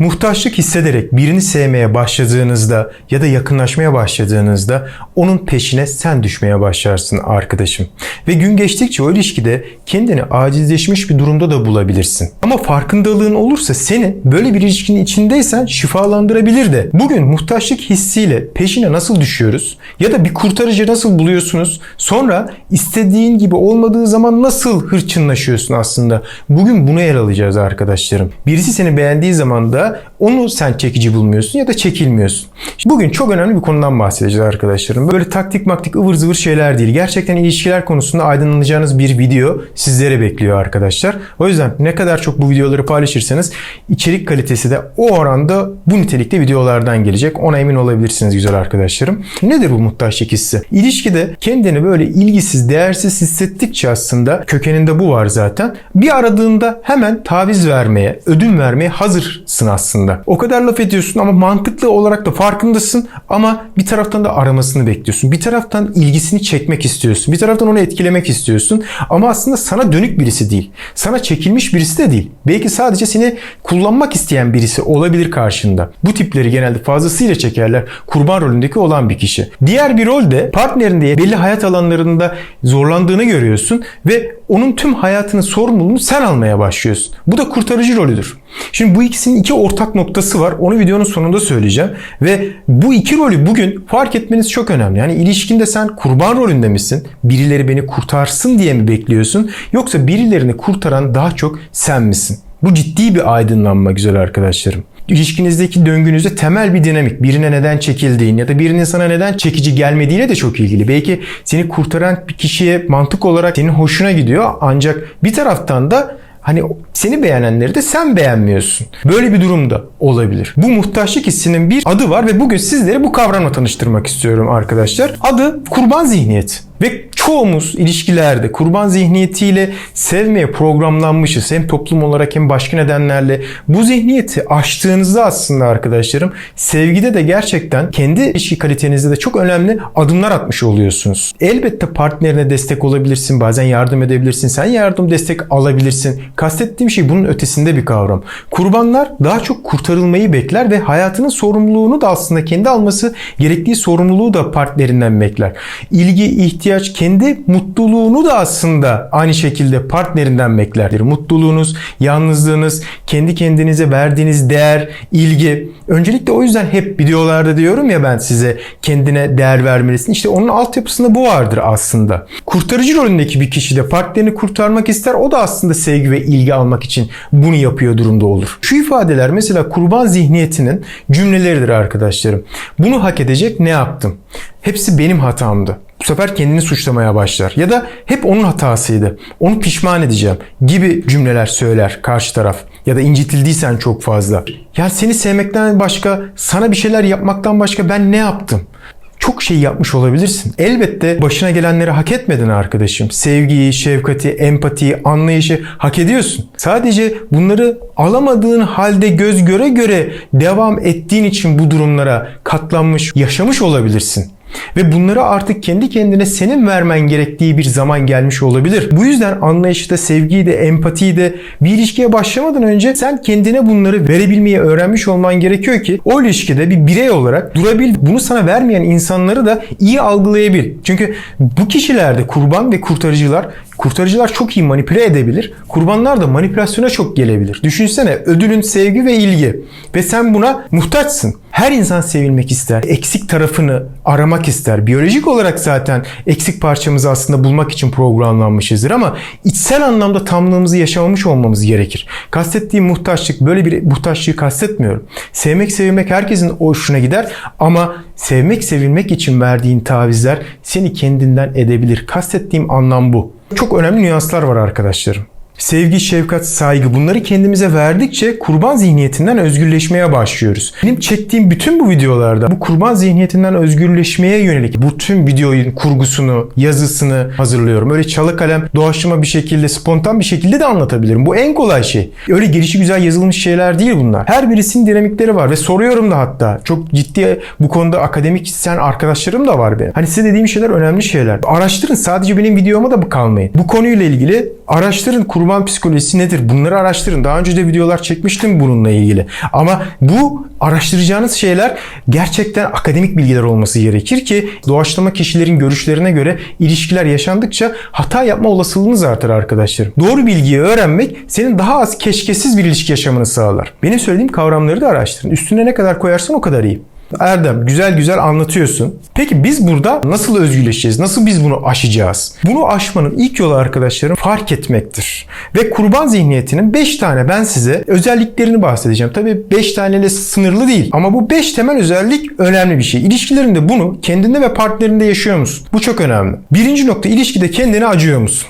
Muhtaçlık hissederek birini sevmeye başladığınızda ya da yakınlaşmaya başladığınızda onun peşine sen düşmeye başlarsın arkadaşım. Ve gün geçtikçe o ilişkide kendini acizleşmiş bir durumda da bulabilirsin. Ama farkındalığın olursa seni böyle bir ilişkinin içindeysen şifalandırabilir de. Bugün muhtaçlık hissiyle peşine nasıl düşüyoruz? Ya da bir kurtarıcı nasıl buluyorsunuz? Sonra istediğin gibi olmadığı zaman nasıl hırçınlaşıyorsun aslında? Bugün bunu ele alacağız arkadaşlarım. Birisi seni beğendiği zaman da onu sen çekici bulmuyorsun ya da çekilmiyorsun. Şimdi bugün çok önemli bir konudan bahsedeceğiz arkadaşlarım. Böyle taktik maktik ıvır zıvır şeyler değil. Gerçekten ilişkiler konusunda aydınlanacağınız bir video sizlere bekliyor arkadaşlar. O yüzden ne kadar çok bu videoları paylaşırsanız içerik kalitesi de o oranda bu nitelikte videolardan gelecek. Ona emin olabilirsiniz güzel arkadaşlarım. Nedir bu muhtaçlık hissi? İlişkide kendini böyle ilgisiz, değersiz hissettikçe aslında kökeninde bu var zaten. Bir aradığında hemen taviz vermeye, ödün vermeye hazırsın aslında. O kadar laf ediyorsun ama mantıklı olarak da farkındasın ama bir taraftan da aramasını bekliyorsun. Bir taraftan ilgisini çekmek istiyorsun. Bir taraftan onu etkilemek istiyorsun. Ama aslında sana dönük birisi değil. Sana çekilmiş birisi de değil. Belki sadece seni kullanmak isteyen birisi olabilir karşında. Bu tipleri genelde fazlasıyla çekerler. Kurban rolündeki olan bir kişi. Diğer bir rol de partnerinde belli hayat alanlarında zorlandığını görüyorsun ve onun tüm hayatının sorumluluğunu sen almaya başlıyorsun. Bu da kurtarıcı rolüdür. Şimdi bu ikisinin iki ortak noktası var. Onu videonun sonunda söyleyeceğim. Ve bu iki rolü bugün fark etmeniz çok önemli. Yani ilişkinde sen kurban rolünde misin? Birileri beni kurtarsın diye mi bekliyorsun? Yoksa birilerini kurtaran daha çok sen misin? Bu ciddi bir aydınlanma güzel arkadaşlarım ilişkinizdeki döngünüzde temel bir dinamik. Birine neden çekildiğin ya da birinin sana neden çekici gelmediğine de çok ilgili. Belki seni kurtaran bir kişiye mantık olarak senin hoşuna gidiyor ancak bir taraftan da Hani seni beğenenleri de sen beğenmiyorsun. Böyle bir durumda olabilir. Bu muhtaçlık hissinin bir adı var ve bugün sizleri bu kavramla tanıştırmak istiyorum arkadaşlar. Adı kurban zihniyeti. Ve çoğumuz ilişkilerde kurban zihniyetiyle sevmeye programlanmışız. Hem toplum olarak hem başka nedenlerle. Bu zihniyeti aştığınızda aslında arkadaşlarım sevgide de gerçekten kendi ilişki kalitenizde de çok önemli adımlar atmış oluyorsunuz. Elbette partnerine destek olabilirsin. Bazen yardım edebilirsin. Sen yardım destek alabilirsin. Kastettiğim şey bunun ötesinde bir kavram. Kurbanlar daha çok kurtarılmayı bekler ve hayatının sorumluluğunu da aslında kendi alması gerektiği sorumluluğu da partnerinden bekler. İlgi, ihtiyaç, kendi mutluluğunu da aslında aynı şekilde partnerinden beklerdir. Mutluluğunuz, yalnızlığınız, kendi kendinize verdiğiniz değer, ilgi. Öncelikle o yüzden hep videolarda diyorum ya ben size kendine değer vermelisin. İşte onun altyapısında bu vardır aslında. Kurtarıcı rolündeki bir kişi de partnerini kurtarmak ister. O da aslında sevgi ve ilgi almak için bunu yapıyor durumda olur. Şu ifadeler mesela kurban zihniyetinin cümleleridir arkadaşlarım. Bunu hak edecek ne yaptım? Hepsi benim hatamdı. Sefer kendini suçlamaya başlar. Ya da hep onun hatasıydı. Onu pişman edeceğim gibi cümleler söyler karşı taraf. Ya da incitildiysen çok fazla. Ya seni sevmekten başka, sana bir şeyler yapmaktan başka ben ne yaptım? çok şey yapmış olabilirsin. Elbette başına gelenleri hak etmedin arkadaşım. Sevgiyi, şefkati, empatiyi, anlayışı hak ediyorsun. Sadece bunları alamadığın halde göz göre göre devam ettiğin için bu durumlara katlanmış, yaşamış olabilirsin. Ve bunları artık kendi kendine senin vermen gerektiği bir zaman gelmiş olabilir. Bu yüzden anlayışı da, sevgiyi de, empatiyi de bir ilişkiye başlamadan önce sen kendine bunları verebilmeyi öğrenmiş olman gerekiyor ki o ilişkide bir birey olarak durabil. Bunu sana vermeyen insanları da iyi algılayabil. Çünkü bu kişilerde kurban ve kurtarıcılar Kurtarıcılar çok iyi manipüle edebilir. Kurbanlar da manipülasyona çok gelebilir. Düşünsene ödülün sevgi ve ilgi. Ve sen buna muhtaçsın. Her insan sevilmek ister. Eksik tarafını aramak ister. Biyolojik olarak zaten eksik parçamızı aslında bulmak için programlanmışızdır ama içsel anlamda tamlığımızı yaşamamış olmamız gerekir. Kastettiğim muhtaçlık böyle bir muhtaçlığı kastetmiyorum. Sevmek sevilmek herkesin hoşuna gider ama sevmek sevilmek için verdiğin tavizler seni kendinden edebilir. Kastettiğim anlam bu. Çok önemli nüanslar var arkadaşlarım. Sevgi, şefkat, saygı bunları kendimize verdikçe kurban zihniyetinden özgürleşmeye başlıyoruz. Benim çektiğim bütün bu videolarda bu kurban zihniyetinden özgürleşmeye yönelik bütün videonun kurgusunu, yazısını hazırlıyorum. Öyle çalı kalem, doğaçlama bir şekilde, spontan bir şekilde de anlatabilirim. Bu en kolay şey. Öyle gelişi güzel yazılmış şeyler değil bunlar. Her birisinin dinamikleri var ve soruyorum da hatta. Çok ciddi bu konuda akademik sen arkadaşlarım da var benim. Hani size dediğim şeyler önemli şeyler. Araştırın sadece benim videoma da kalmayın. Bu konuyla ilgili araştırın kurban kurban psikolojisi nedir? Bunları araştırın. Daha önce de videolar çekmiştim bununla ilgili. Ama bu araştıracağınız şeyler gerçekten akademik bilgiler olması gerekir ki doğaçlama kişilerin görüşlerine göre ilişkiler yaşandıkça hata yapma olasılığınız artar arkadaşlarım. Doğru bilgiyi öğrenmek senin daha az keşkesiz bir ilişki yaşamını sağlar. Benim söylediğim kavramları da araştırın. Üstüne ne kadar koyarsan o kadar iyi. Erdem güzel güzel anlatıyorsun. Peki biz burada nasıl özgürleşeceğiz? Nasıl biz bunu aşacağız? Bunu aşmanın ilk yolu arkadaşlarım fark etmektir. Ve kurban zihniyetinin 5 tane ben size özelliklerini bahsedeceğim. Tabii 5 taneyle sınırlı değil. Ama bu 5 temel özellik önemli bir şey. İlişkilerinde bunu kendinde ve partnerinde yaşıyor musun? Bu çok önemli. Birinci nokta ilişkide kendine acıyor musun?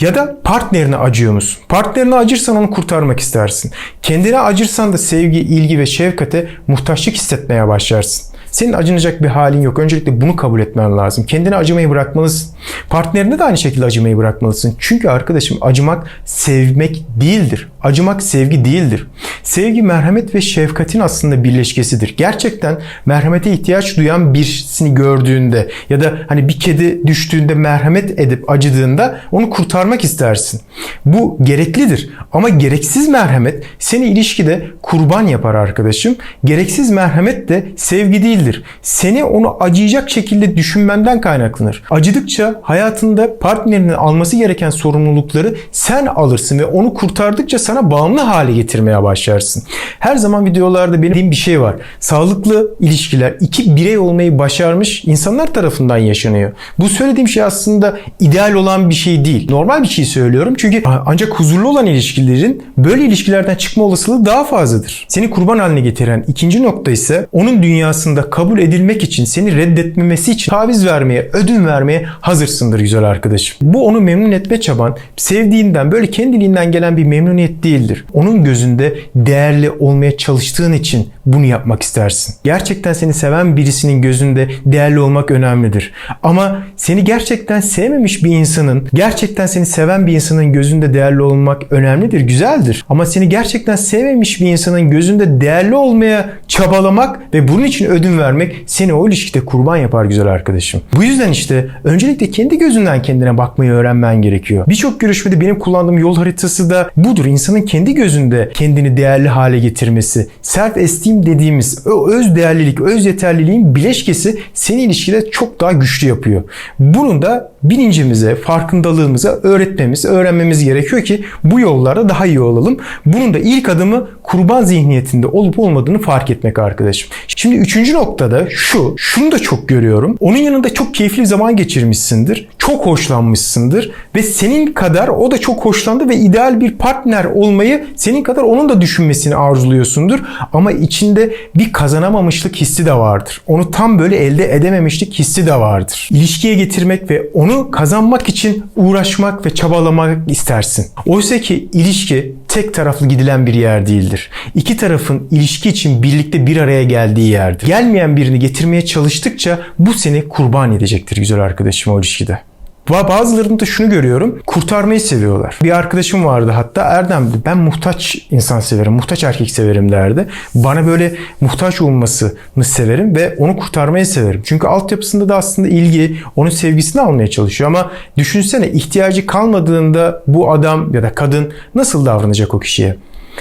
Ya da partnerine acıyor musun? Partnerine acırsan onu kurtarmak istersin. Kendine acırsan da sevgi, ilgi ve şefkate muhtaçlık hissetmeye başlarsın. Senin acınacak bir halin yok. Öncelikle bunu kabul etmen lazım. Kendine acımayı bırakmalısın. Partnerine de aynı şekilde acımayı bırakmalısın. Çünkü arkadaşım acımak sevmek değildir. Acımak sevgi değildir. Sevgi merhamet ve şefkatin aslında birleşkesidir. Gerçekten merhamete ihtiyaç duyan birisini gördüğünde ya da hani bir kedi düştüğünde merhamet edip acıdığında onu kurtarmak istersin. Bu gereklidir. Ama gereksiz merhamet seni ilişkide kurban yapar arkadaşım. Gereksiz merhamet de sevgi değildir. Seni onu acıyacak şekilde düşünmenden kaynaklanır. Acıdıkça hayatında partnerinin alması gereken sorumlulukları sen alırsın ve onu kurtardıkça sana bağımlı hale getirmeye başlarsın. Her zaman videolarda benim bir şey var. Sağlıklı ilişkiler iki birey olmayı başarmış insanlar tarafından yaşanıyor. Bu söylediğim şey aslında ideal olan bir şey değil. Normal bir şey söylüyorum çünkü ancak huzurlu olan ilişkilerin böyle ilişkilerden çıkma olasılığı daha fazladır. Seni kurban haline getiren ikinci nokta ise onun dünyasında kabul edilmek için seni reddetmemesi için taviz vermeye, ödün vermeye hazırsındır güzel arkadaşım. Bu onu memnun etme çaban sevdiğinden böyle kendiliğinden gelen bir memnuniyet değildir. Onun gözünde değerli olmaya çalıştığın için bunu yapmak istersin. Gerçekten seni seven birisinin gözünde değerli olmak önemlidir. Ama seni gerçekten sevmemiş bir insanın, gerçekten seni seven bir insanın gözünde değerli olmak önemlidir, güzeldir. Ama seni gerçekten sevmemiş bir insanın gözünde değerli olmaya çabalamak ve bunun için ödün vermek seni o ilişkide kurban yapar güzel arkadaşım. Bu yüzden işte öncelikle kendi gözünden kendine bakmayı öğrenmen gerekiyor. Birçok görüşmede benim kullandığım yol haritası da budur. İnsanın kendi gözünde kendini değerli hale getirmesi. Self esteem dediğimiz o öz değerlilik, öz yeterliliğin bileşkesi seni ilişkide çok daha güçlü yapıyor. Bunun da bilincimize, farkındalığımıza öğretmemiz, öğrenmemiz gerekiyor ki bu yollarda daha iyi olalım. Bunun da ilk adımı kurban zihniyetinde olup olmadığını fark etmek arkadaşım. Şimdi üçüncü noktada şu, şunu da çok görüyorum. Onun yanında çok keyifli zaman geçirmişsindir. Çok hoşlanmışsındır ve senin kadar o da çok hoşlandı ve ideal bir partner olmayı senin kadar onun da düşünmesini arzuluyorsundur. Ama içinde bir kazanamamışlık hissi de vardır. Onu tam böyle elde edememişlik hissi de vardır. İlişkiye getirmek ve onu kazanmak için uğraşmak ve çabalamak istersin. Oysa ki ilişki tek taraflı gidilen bir yer değildir. İki tarafın ilişki için birlikte bir araya geldiği yerdir. Gelmeyen birini getirmeye çalıştıkça bu seni kurban edecektir güzel arkadaşım o ilişkide. Bazılarında şunu görüyorum. Kurtarmayı seviyorlar. Bir arkadaşım vardı hatta Erdem ben muhtaç insan severim. Muhtaç erkek severim derdi. Bana böyle muhtaç olmasını severim ve onu kurtarmayı severim. Çünkü altyapısında da aslında ilgi, onun sevgisini almaya çalışıyor ama düşünsene ihtiyacı kalmadığında bu adam ya da kadın nasıl davranacak o kişiye?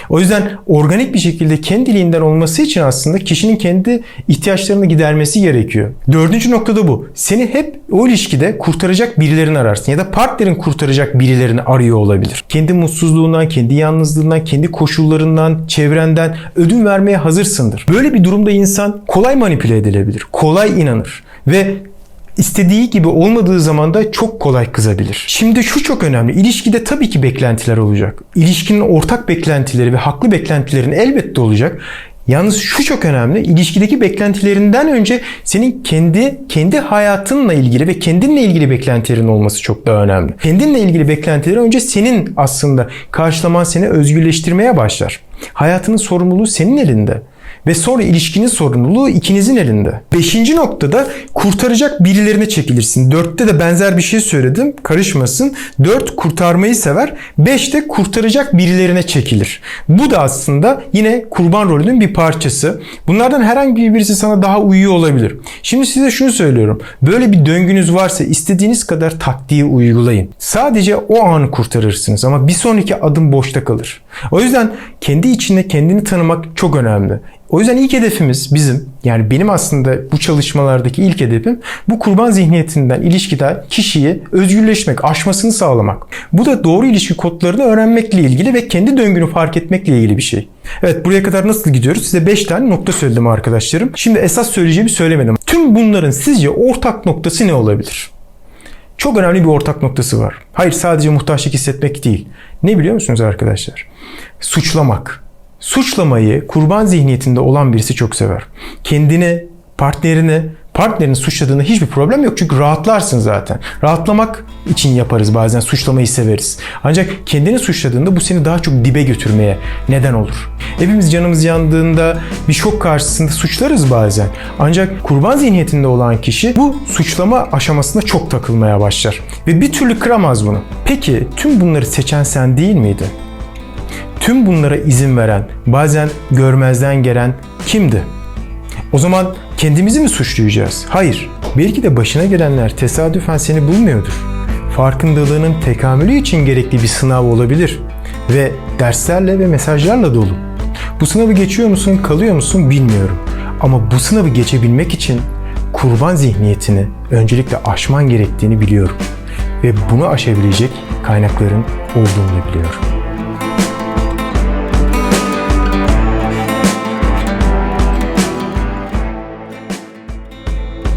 O yüzden organik bir şekilde kendiliğinden olması için aslında kişinin kendi ihtiyaçlarını gidermesi gerekiyor. Dördüncü noktada bu. Seni hep o ilişkide kurtaracak birilerini ararsın ya da partnerin kurtaracak birilerini arıyor olabilir. Kendi mutsuzluğundan, kendi yalnızlığından, kendi koşullarından, çevrenden ödün vermeye hazırsındır. Böyle bir durumda insan kolay manipüle edilebilir, kolay inanır ve istediği gibi olmadığı zaman da çok kolay kızabilir. Şimdi şu çok önemli. İlişkide tabii ki beklentiler olacak. İlişkinin ortak beklentileri ve haklı beklentilerin elbette olacak. Yalnız şu çok önemli. İlişkideki beklentilerinden önce senin kendi kendi hayatınla ilgili ve kendinle ilgili beklentilerin olması çok daha önemli. Kendinle ilgili beklentileri önce senin aslında karşılaman seni özgürleştirmeye başlar. Hayatının sorumluluğu senin elinde. Ve sonra ilişkinin sorumluluğu ikinizin elinde. Beşinci noktada kurtaracak birilerine çekilirsin. Dörtte de benzer bir şey söyledim. Karışmasın. Dört kurtarmayı sever. Beş de kurtaracak birilerine çekilir. Bu da aslında yine kurban rolünün bir parçası. Bunlardan herhangi birisi sana daha uyuyor olabilir. Şimdi size şunu söylüyorum. Böyle bir döngünüz varsa istediğiniz kadar taktiği uygulayın. Sadece o anı kurtarırsınız ama bir sonraki adım boşta kalır. O yüzden kendi içinde kendini tanımak çok önemli. O yüzden ilk hedefimiz bizim yani benim aslında bu çalışmalardaki ilk hedefim bu kurban zihniyetinden ilişkide kişiyi özgürleşmek, aşmasını sağlamak. Bu da doğru ilişki kodlarını öğrenmekle ilgili ve kendi döngünü fark etmekle ilgili bir şey. Evet buraya kadar nasıl gidiyoruz? Size 5 tane nokta söyledim arkadaşlarım. Şimdi esas söyleyeceğimi söylemedim. Tüm bunların sizce ortak noktası ne olabilir? Çok önemli bir ortak noktası var. Hayır sadece muhtaçlık hissetmek değil. Ne biliyor musunuz arkadaşlar? Suçlamak. Suçlamayı kurban zihniyetinde olan birisi çok sever. Kendini, partnerini, partnerini suçladığında hiçbir problem yok. Çünkü rahatlarsın zaten. Rahatlamak için yaparız bazen suçlamayı severiz. Ancak kendini suçladığında bu seni daha çok dibe götürmeye neden olur. Hepimiz canımız yandığında bir şok karşısında suçlarız bazen. Ancak kurban zihniyetinde olan kişi bu suçlama aşamasında çok takılmaya başlar. Ve bir türlü kıramaz bunu. Peki tüm bunları seçen sen değil miydin? Tüm bunlara izin veren, bazen görmezden gelen kimdi? O zaman kendimizi mi suçlayacağız? Hayır. Belki de başına gelenler tesadüfen seni bulmuyordur. Farkındalığının tekamülü için gerekli bir sınav olabilir ve derslerle ve mesajlarla dolu. Bu sınavı geçiyor musun, kalıyor musun bilmiyorum. Ama bu sınavı geçebilmek için kurban zihniyetini öncelikle aşman gerektiğini biliyorum ve bunu aşabilecek kaynakların olduğunu biliyorum.